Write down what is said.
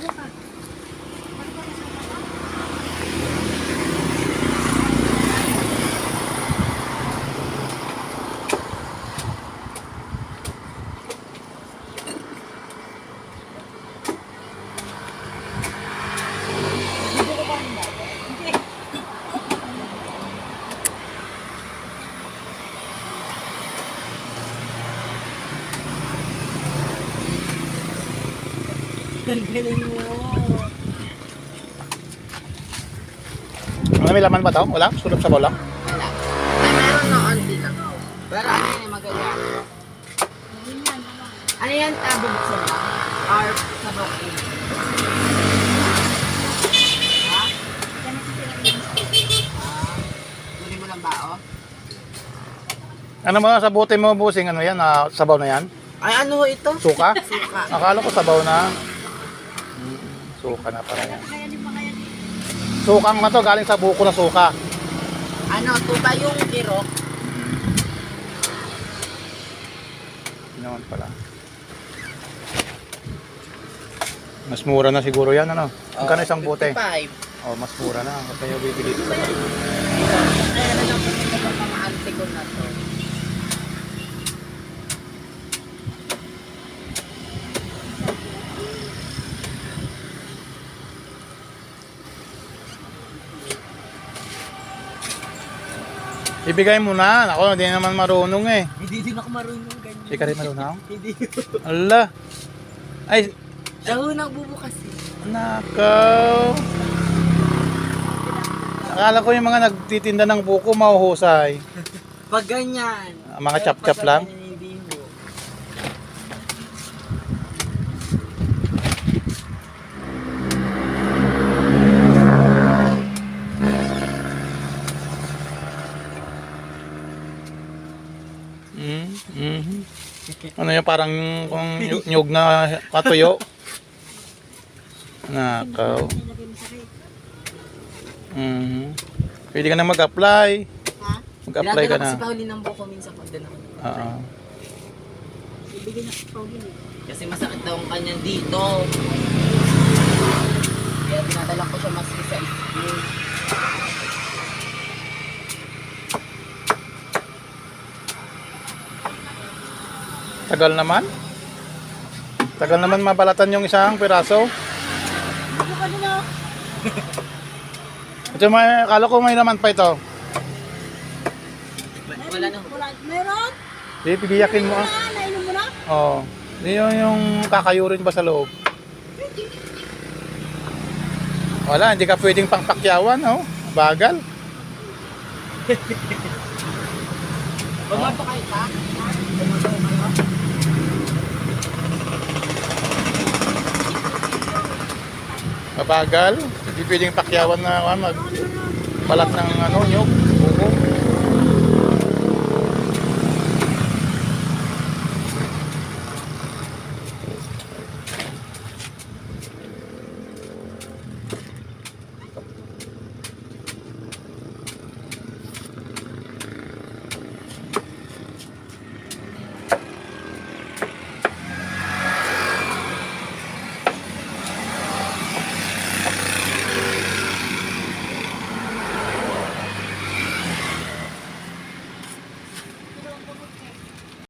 Kenapa? Galing mo. Ano, may laman ba to? Wala? Sulap sa bola? Wala. Ay, meron na onti lang. Pero ano yun, eh, magaling. Ano yan, tabo buksan lang? Or ba, oh? Ano mo, sa bote mo, busing, ano yan? ah, sabaw na yan? Ay, ano ito? Suka? Suka. Akala ko sabaw na. Suka na pala yan. Sukang na to, galing sa buko na suka. Ano, tuba yung kirok? Yun naman pala. Mas mura na siguro yan, ano? Magkano isang bote? 55. Oh, mas mura na. Huwag kayo bibili dito. Kaya na lang po ito pamaante ko na to. Ibigay mo na. Ako, hindi naman marunong eh. Hindi din ako marunong ganyan. Hindi ka rin marunong? Hindi. Ala. Ay, Siya ho nagbubukas eh. nakaw. Akala ko yung mga nagtitinda ng buko mahuhusay. Pag ganyan. Ah, mga chap-chap lang? ganyan, Hindi ho. Mm, mhm. Ano yung parang kung ny- nyug na katuyo? Nakaw. Mhm. Pwede ka na mag-apply. Ha? Mag-apply ka na. ko si Pauline ng buko minsan pag doon ako. Oo. Ibigay na si Pauline eh. Kasi masakit daw ang kanyang dito. Kaya dinadala ko siya maski sa school. Tagal naman. Tagal naman mabalatan yung isang piraso. Ito may, akala ko may naman pa ito. Wala na. Meron? Di, pibiyakin mo ah. Nainom mo na? Oo. Di yun yung kakayurin ba sa loob? Wala, hindi ka pwedeng pangpakyawan, oh. Bagal. Bumabakay ka? Mabagal. Hindi pwedeng pakyawan na ah, mag balat ng ano, nyug.